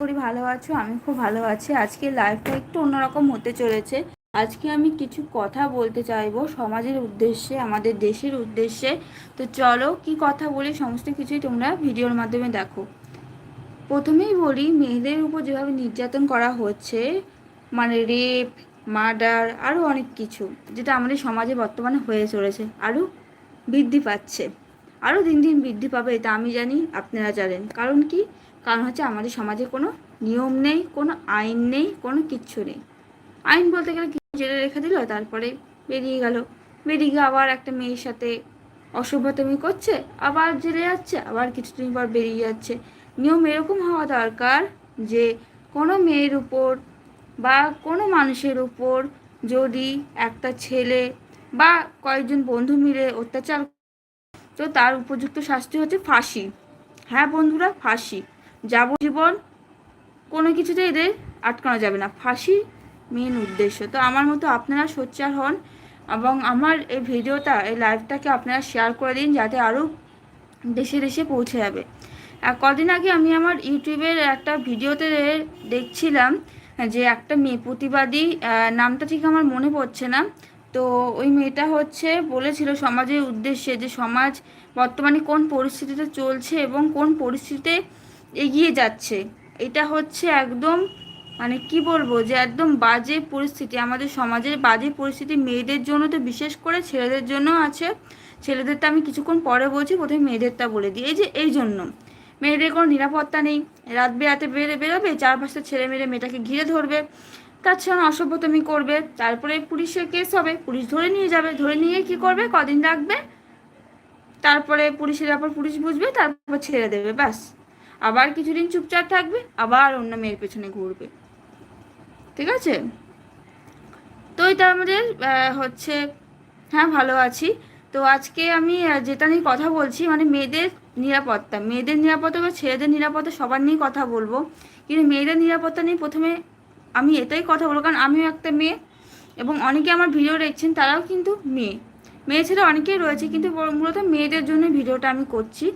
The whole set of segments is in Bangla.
করি, ভালো আছো? আমি খুব ভালো আছি। আজকে লাইফটা একটু অন্যরকম হতে চলেছে। আজকে আমি কিছু কথা বলতে চাইব সমাজের উদ্দেশ্যে, আমাদের দেশের উদ্দেশ্যে। তো চলো, কি কথা বলি? সমস্ত কিছুই তোমরা ভিডিওর মাধ্যমে দেখো। প্রথমেই বলি, মেয়েদের উপর যেভাবে নির্যাতন করা হচ্ছে মানে রেপ মার্ডার আরও অনেক কিছু, যেটা আমাদের সমাজে বর্তমানে হয়ে চলেছে আরও বৃদ্ধি পাচ্ছে। আরও দিন দিন বৃদ্ধি পাবে, এটা আমি জানি, আপনারা জানেন। কারণ কি? কারণ হচ্ছে আমাদের সমাজে কোনো নিয়ম নেই, কোনো আইন নেই, কোনো কিচ্ছু নেই। আইন বলতে গেলে কিছু জেলে রেখে দিল, তারপরে বেরিয়ে গেল। বেরিয়ে গিয়ে আবার একটা মেয়ের সাথে অসভ্যতামি করছে, আবার জেলে যাচ্ছে, আবার কিছুদিন পর বেরিয়ে যাচ্ছে। নিয়ম এরকম হওয়া দরকার যে কোনো মেয়ের উপর বা কোনো মানুষের উপর যদি একটা ছেলে বা কয়েকজন বন্ধু মিলে অত্যাচার তো তার উপযুক্ত শাস্তি হচ্ছে ফাঁসি। হ্যাঁ বন্ধুরা, ফাঁসি। যাবজ্জীবন কোনো কিছুতে এদের আটকানো যাবে না। ফাঁসি মেন উদ্দেশ্য। তো আমার মতো আপনারা সোচ্চার হন এবং আমার এই ভিডিওটা, এই লাইভটাকে আপনারা শেয়ার করে দিন যাতে আরও দেশে দেশে পৌঁছে যাবে। কদিন আগে আমি আমার ইউটিউবের একটা ভিডিওতে দেখছিলাম যে একটা মেয়ে প্রতিবাদী নামটা ঠিক আমার মনে পড়ছে না। তো ওই মেয়েটা হচ্ছে বলেছিল সমাজের উদ্দেশ্যে যে সমাজ বর্তমানে কোন পরিস্থিতিতে চলছে এবং কোন পরিস্থিতিতে এগিয়ে যাচ্ছে। এটা হচ্ছে একদম মানে কি বলব যে একদম বাজে পরিস্থিতি। আমাদের সমাজের বাজে পরিস্থিতি। মেয়েদের জন্য তো বিশেষ করে ছেলেদের জন্য আছে। ছেলেদেরটা আমি কিছুক্ষণ পরে বলছি, প্রথমে মেয়েদেরটা বলে দিই। এই যে, এই জন্য। মেয়েদের কোনো নিরাপত্তা নেই। রাত বেড়াতে বেরে বেরোবে, চারপাশে ছেলে মেয়ে মেয়েটাকে ঘিরে ধরবে। তার সঙ্গে অসভ্যতামি করবে। তারপরে পুলিশের কেস হবে। পুলিশ ধরে নিয়ে যাবে। ধরে নিয়ে কি করবে? কদিন রাখবে? তারপরে পুলিশের ব্যাপার পুলিশ বুঝবে, তারপর ছেড়ে দেবে, ব্যাস। আবার কিছুদিন চুপচাপ থাকবে, আবার অন্য মেয়ের পেছনে ঘুরবে। ঠিক আছে? তো এটা আমাদের হচ্ছে হ্যাঁ ভালো আছি। তো আজকে আমি যেটা নিয়ে কথা বলছি মানে মেয়েদের নিরাপত্তা। মেয়েদের নিরাপত্তা বা ছেলেদের নিরাপত্তা সবার নিয়েই কথা বলব। কিন্তু মেয়েদের নিরাপত্তা নিয়ে প্রথমে আমি এটাই কথা বলব, কারণ আমিও একটা মেয়ে এবং অনেকে আমার ভিডিও দেখছেন, তারাও কিন্তু মেয়ে। মেয়ে ছেলে অনেকেই রয়েছে, কিন্তু মূলত মেয়েদের জন্য ভিডিওটা আমি করছি।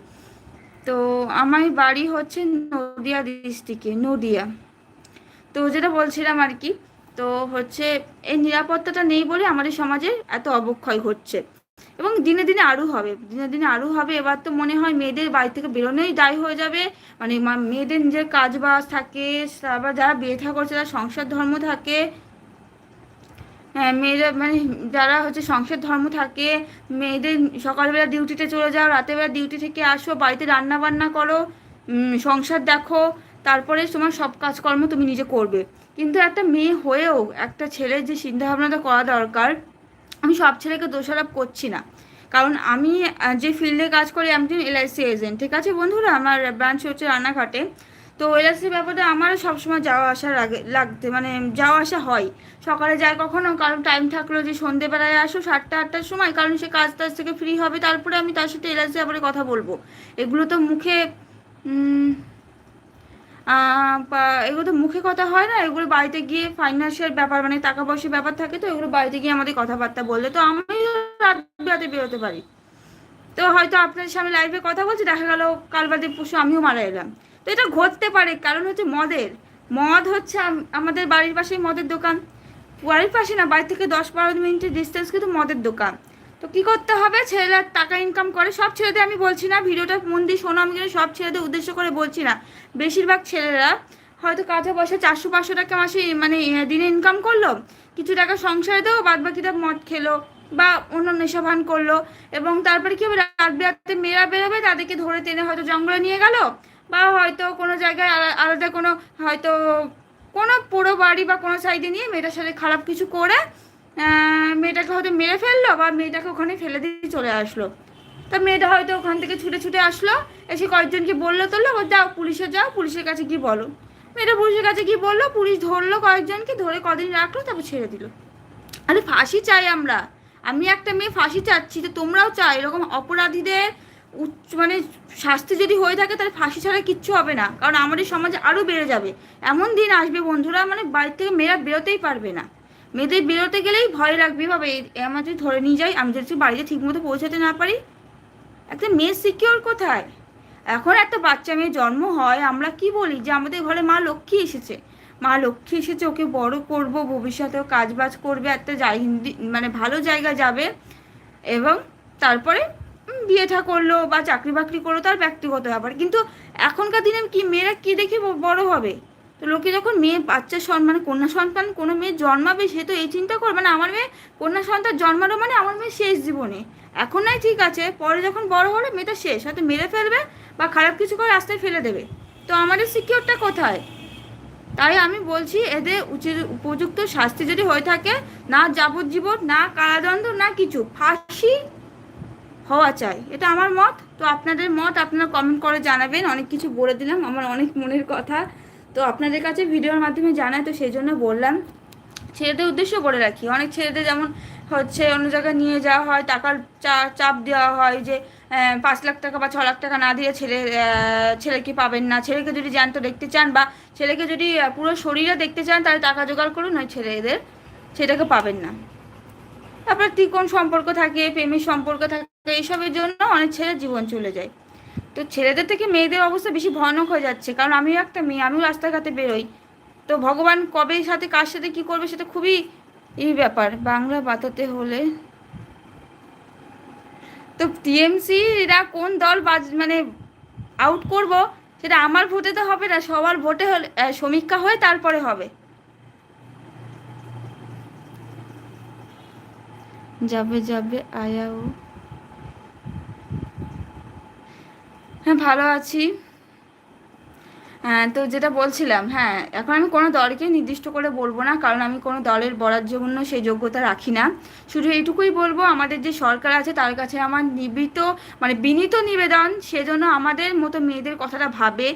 তো আমার বাড়ি হচ্ছে নদিয়া ডিস্ট্রিক্টে নদিয়া। তো যেটা বলছিলাম আর কি, তো হচ্ছে এই নিরাপত্তাটা নেই বলে আমাদের সমাজে এত অবক্ষয় ঘটছে এবং দিনে দিনে আরও হবে, দিনে দিনে আরও হবে। এবার তো মনে হয় মেয়েদের বাড়ি থেকে বেরোনোই দায় হয়ে যাবে। মানে মেয়েদের নিজের কাজ বাজ থাকে, তারপর যারা বিয়ে থা করছে তারা সংসার ধর্ম থাকে হ্যাঁ মেয়েরা মানে যারা হচ্ছে সংসার ধর্ম থাকে, মেয়েদের সকালবেলা ডিউটিতে চলে যাও, রাতেরবেলা ডিউটি থেকে আসো, বাড়িতে রান্না বান্না করো সংসার দেখো, তারপরে তোমার সব কাজকর্ম তুমি নিজে করবে। কিন্তু একটা মেয়ে হয়েও একটা ছেলের যে চিন্তাভাবনাটা করা দরকার, আমি সব ছেলেকে দোষারোপ করছি না। কারণ আমি যে ফিল্ডে কাজ করি, আমি এলআইসি এজেন্ট ঠিক আছে বন্ধুরা? আমার ব্রাঞ্চ হচ্ছে রানাঘাটে তো এলআইসি ব্যাপারে আমারও সবসময় যাওয়া আসা লাগে লাগতে মানে যাওয়া আসা হয়। সকালে যায় কখনো, কারণ টাইম থাকল যে সন্ধেবেলায় আসো, সাতটা, আটটার সময়, কারণ সে কাজ টাজ থেকে ফ্রি হবে, তারপরে আমি তার সাথে এলআইসি ব্যাপারে কথা বলব। এগুলো তো মুখে এগুলো তো মুখে কথা হয় না, এগুলো বাড়িতে গিয়ে ফাইন্যান্সিয়াল ব্যাপার মানে টাকা পয়সার ব্যাপার থাকে তো, এগুলো বাড়িতে গিয়ে আমাদের কথাবার্তা বললে তো আমি রাত রাতে বেরোতে পারি। তো হয়তো আপনাদের সামনে লাইভে কথা বলছি, দেখা গেল কাল বাদে পরশু আমিও মারা এলাম তো এটা ঘটতে পারে, কারণ হচ্ছে মদের। মদ হচ্ছে আমাদের বাড়ির পাশেই মদের দোকান। বাড়ির পাশে না, বাড়ি থেকে দশ বারো মিনিটের ডিস্টেন্স কিন্তু মদের দোকান। তো কি করতে হবে? ছেলেরা টাকা ইনকাম করে। সব ছেলেদের আমি বলছি না, ভিডিওটা মন দিয়ে শোনো, আমি কিন্তু সব ছেলেদের উদ্দেশ্য করে বলছি না। বেশিরভাগ ছেলেরা হয়তো কাঁচা পয়সা চারশো পাঁচশো টাকা মাসে মানে দিনে ইনকাম করল, কিছু টাকা সংসারে দেবো বাদ বাকিটা মদ খেলো বা অন্য নেশাভান করল। এবং তারপরে কি হবে? রাত বেরাতে মেয়েরা বেরোবে, তাদেরকে ধরে টেনে হয়তো জঙ্গলে নিয়ে গেল। বা হয়তো কোনো জায়গায় আলা- আলাদা কোনো, হয়তো কোনো পুরো বাড়ি বা কোনো সাইডে নিয়ে মেয়েটার সাথে খারাপ কিছু করে মেয়েটাকে হয়তো মেরে ফেলল বা মেয়েটাকে ওখানে ফেলে দিয়ে চলে আসলো। তা মেয়েটা হয়তো ওখান থেকে ছুটে ছুটে আসলো, এসে কয়েকজনকে বলল তোলো যাও পুলিশে যাও, পুলিশের কাছে কি বলো। মেয়েটা পুলিশের কাছে কি বলল, পুলিশ ধরলো কয়েকজনকে, ধরে কদিন রাখল, তারপর ছেড়ে দিল। আরে ফাঁসি চাই আমরা। আমি একটা মেয়ে ফাঁসি চাচ্ছি, তো তোমরাও চাই এরকম অপরাধীদের উচ্চ মানে শাস্তি যদি হয়ে থাকে তাহলে ফাঁসি ছাড়া কিচ্ছু হবে না। কারণ আমাদের সমাজে আরও বেড়ে যাবে। এমন দিন আসবে বন্ধুরা মানে বাড়ি থেকে মেয়েরা বেরোতেই পারবে না। মেয়েদের বেরোতে গেলেই ভয় লাগবে, ভাবে আমার যদি ধরে নিয়ে যাই, আমি যদি বাড়িতে ঠিকমতো পৌঁছাতে না পারি, একটা মেয়ে সিকিওর কোথায়? এখন একটা বাচ্চা মেয়ে জন্ম হয়, আমরা কি বলি যে আমাদের ঘরে মা লক্ষ্মী এসেছে। মা লক্ষ্মী এসেছে, ওকে বড় করব, ভবিষ্যতেও কাজ বাজ করবে, একটা যাই হিন্দি মানে ভালো জায়গা যাবে, এবং তারপরে বিয়েটা করল বা চাকরি বাকরি করল, তার ব্যক্তিগত ব্যাপার। কিন্তু এখনকার দিনে কি মেয়েরা কি দেখে বড় হবে? তো লোকে যখন মেয়ে, বাচ্চা সন মানে কন্যা সন্তান, কোনো মেয়ে জন্মাবে, সে তো এই চিন্তা করবে না। আমার মেয়ে কন্যা সন্তান জন্মালো মানে আমার মেয়ে শেষ জীবনে। এখন নাই ঠিক আছে, পরে যখন বড় হলে, মেয়েটা শেষ। হয়তো মেরে ফেলবে বা খারাপ কিছু করে রাস্তায় ফেলে দেবে। তো আমাদের সিকিউরটা কোথায়? তাই আমি বলছি, এদের উচিত উপযুক্ত শাস্তি যদি হয়ে থাকে, না যাবজ্জীবন, না কারাদণ্ড, না কিছু। ফাঁসি হওয়া চাই। এটা আমার মত। তো আপনাদের মত আপনারা কমেন্ট করে জানাবেন। অনেক কিছু বলে দিলাম। আমার অনেক মনের কথা। তো আপনাদের কাছে ভিডিওর মাধ্যমে জানাই তো সেই জন্য বললাম। ছেলেদের উদ্দেশ্য বলে রাখি। অনেক ছেলেদের যেমন হচ্ছে অন্য জায়গায় নিয়ে যাওয়া হয়, টাকার চাপ দেওয়া হয় যে পাঁচ লাখ টাকা বা ছ লাখ টাকা না দিয়ে ছেলে ছেলেকে পাবেন না। ছেলেকে যদি জ্যান্ত দেখতে চান বা ছেলেকে যদি পুরো শরীরে দেখতে চান, তাহলে টাকা জোগাড় করুন। ওই ছেলেদের, সেটাকে পাবেন না। তারপর ত্রিকোণ সম্পর্ক থাকে, প্রেমের সম্পর্ক থাকে, এইসবের জন্য অনেক ছেলের জীবন চলে যায়। তো ছেলেদের থেকে মেয়েদের অবস্থা বেশি ভয়ানক হয়ে যাচ্ছে, কারণ আমিও একটা মেয়ে, আমিও রাস্তাঘাটে বেরোই। তো ভগবান কবে সাথে, কার সাথে কি করবে সেটা খুবই এই ব্যাপার, বাংলা বাতাতে হলে। তো টিএমসি এরা কোন দল বাজ মানে আউট করব, সেটা আমার ভোটে তো হবে না, সবার ভোটে হলে সমীক্ষা হয়ে, তারপরে হবে। যাবে যাবে, আয়াও। হ্যাঁ ভালো আছি। হ্যাঁ তো যেটা বলছিলাম হ্যাঁ এখন আমি কোনো দলকে নির্দিষ্ট করে বলব না, কারণ আমি কোনো দলের বলার জন্য সেই যোগ্যতা রাখি না। শুধু এইটুকুই বলব, আমাদের যে সরকার আছে, তার কাছে আমার নিবিত মানে বিনীত নিবেদন সেজন্য আমাদের মতো মেয়েদের কথাটা ভাবে।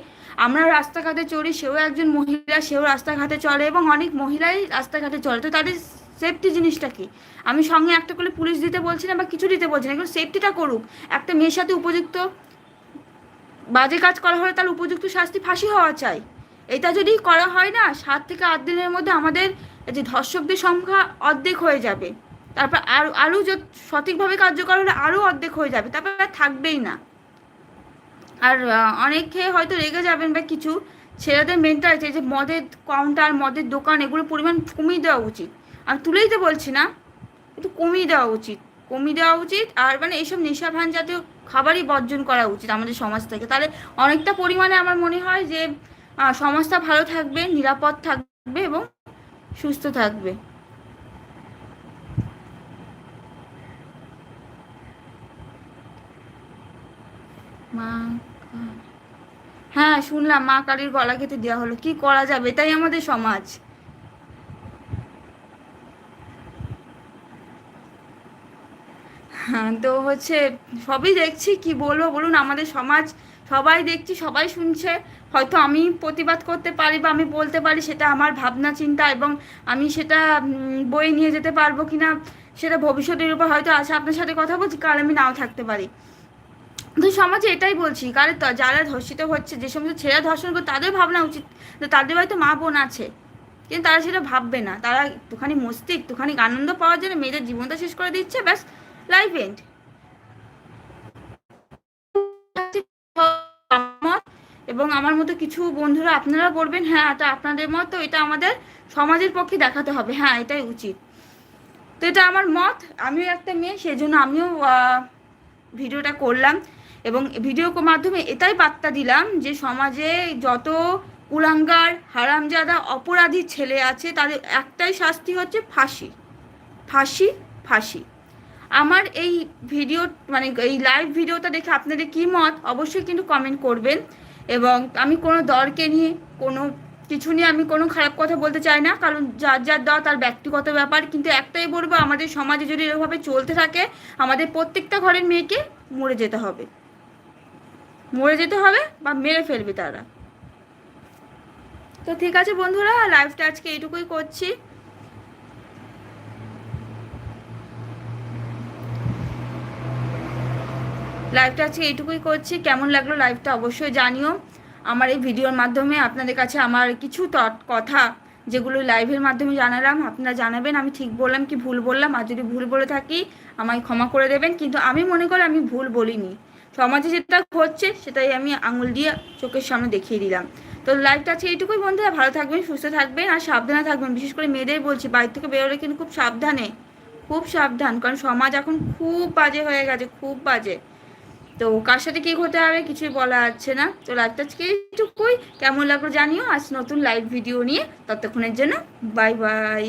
আমরা রাস্তাঘাটে চড়ি, সেও একজন মহিলা, সেও রাস্তাঘাটে চলে এবং অনেক মহিলাই রাস্তাঘাটে চলে তো তাদের সেফটি জিনিসটা কি? আমি সঙ্গে একটা করে পুলিশ দিতে বলছি না বা কিছু দিতে বলছি না, কিন্তু সেফটিটা করুক। একটা মেয়ের সাথে উপযুক্ত বাজে কাজ করা হলে তার উপযুক্ত শাস্তি ফাঁসি হওয়া চাই। এটা যদি করা হয় না, সাত থেকে আট দিনের মধ্যে আমাদের যে ধর্ষকদের সংখ্যা অর্ধেক হয়ে যাবে। তারপর আরও আরও সঠিকভাবে কার্যকর হলে আরও অর্ধেক হয়ে যাবে, তারপর থাকবেই না। আর অনেকে হয়তো রেগে যাবেন বা কিছু। ছেলেদের মেন্টালিটি যে মদের কাউন্টার মদের দোকান এগুলো পরিমাণ কমিয়ে দেওয়া উচিত। আমি তুলেই তো বলছি না, একটু কমিয়ে দেওয়া উচিত, কমিয়ে দেওয়া উচিত আর মানে এইসব নেশা ভান জাতীয় খাবারই বর্জন করা উচিত আমাদের সমাজ থেকে। তাহলে অনেকটা পরিমাণে আমার মনে হয় যে সমাজটা ভালো থাকবে, নিরাপদ থাকবে এবং সুস্থ থাকবে। মা হ্যাঁ শুনলাম মা কালীর গলা কেটে দেওয়া হলো। কি করা যাবে? এটাই আমাদের সমাজ। তো হচ্ছে সবই দেখছি, কি বলব বলুন, আমাদের সমাজ সবাই দেখছি, সবাই শুনছে। হয়তো আমি প্রতিবাদ করতে পারি বা আমি বলতে পারি, সেটা আমার ভাবনা, চিন্তা এবং আমি সেটা বয়ে নিয়ে যেতে পারব কিনা, সেটা ভবিষ্যতের উপর হয়তো আছে আপনার সাথে কথা বলছি, কাল আমি নাও থাকতে পারি। তো সমাজে এটাই বলছি কারণ যারা ধর্ষিত হচ্ছে, যে সমস্ত ছেলেরা ধর্ষণ করে, তাদের ভাবনা উচিত তাদের হয়তো মা বোন আছে, কিন্তু তারা সেটা ভাববে না। তারা একটুখানি মস্তি একটুখানি আনন্দ পাওয়ার জন্য মেয়েদের জীবনটা শেষ করে দিচ্ছে, ব্যাস। লাইফ এন্ড এবং আমার মতো কিছু বন্ধুরা আপনারা বলবেন হ্যাঁ এটা আপনাদের মত, এটা আমাদের সমাজের পক্ষে দেখাতে হবে। হ্যাঁ এটাই উচিত। তো এটা আমার মত, আমিও একটা মেয়ে সেই জন্য আমিও ভিডিওটা করলাম এবং ভিডিওর মাধ্যমে এটাই বার্তা দিলাম যে সমাজে যত কুলাঙ্গার, হারামজাদা, অপরাধী ছেলে আছে, তাদের একটাই শাস্তি হচ্ছে ফাঁসি। ফাঁসি ফাঁসি। আমার এই ভিডিও মানে এই লাইভ ভিডিওটা দেখে আপনাদের কী মত? অবশ্যই কিন্তু কমেন্ট করবেন। এবং আমি কোনো দরকে নিয়ে, কোনো কিছু নিয়ে আমি কোনো খারাপ কথা বলতে চাই না, কারণ যার যার দল তার ব্যক্তিগত ব্যাপার। কিন্তু একটাই বলব, আমাদের সমাজে যদি এভাবে চলতে থাকে, আমাদের প্রত্যেকটা ঘরের মেয়েকে মরে যেতে হবে। মরে যেতে হবে বা মেরে ফেলবে তারা। তো ঠিক আছে বন্ধুরা লাইভটা আজকে এইটুকুই করছি। লাইভটা আজকে এইটুকুই করছি। কেমন লাগল লাইভটা অবশ্যই জানিও। আমার এই ভিডিওর মাধ্যমে আপনাদের কাছে আমার কিছু কথা যেগুলো লাইভের মাধ্যমে জানালাম, আপনারা জানাবেন। আমি ঠিক বললাম কি ভুল বললাম? আর যদি ভুল বলে থাকি, আমায় ক্ষমা করে দেবেন। কিন্তু আমি মনে করি আমি ভুল বলিনি। সমাজে যেটা হচ্ছে সেটাই আমি আঙুল দিয়ে চোখের সামনে দেখিয়ে দিলাম। তো লাইভটা আছে এইটুকুই বন্ধুরা। ভালো থাকবেন, সুস্থ থাকবেন আর সাবধানে থাকবেন। বিশেষ করে মেয়েদের বলছি, বাড়ি থেকে বেরোলে কিন্তু খুব সাবধানে, খুব সাবধান। কারণ সমাজ এখন খুব বাজে হয়ে গেছে, খুব বাজে। তো কার সাথে কি হতে হবে কিছুই বলা যাচ্ছে না। তো লাইভটা আজকে এইটুকুই। কেমন লাগল জানিও। আজ নতুন লাইভ ভিডিও নিয়ে। ততক্ষণের জন্য বাই বাই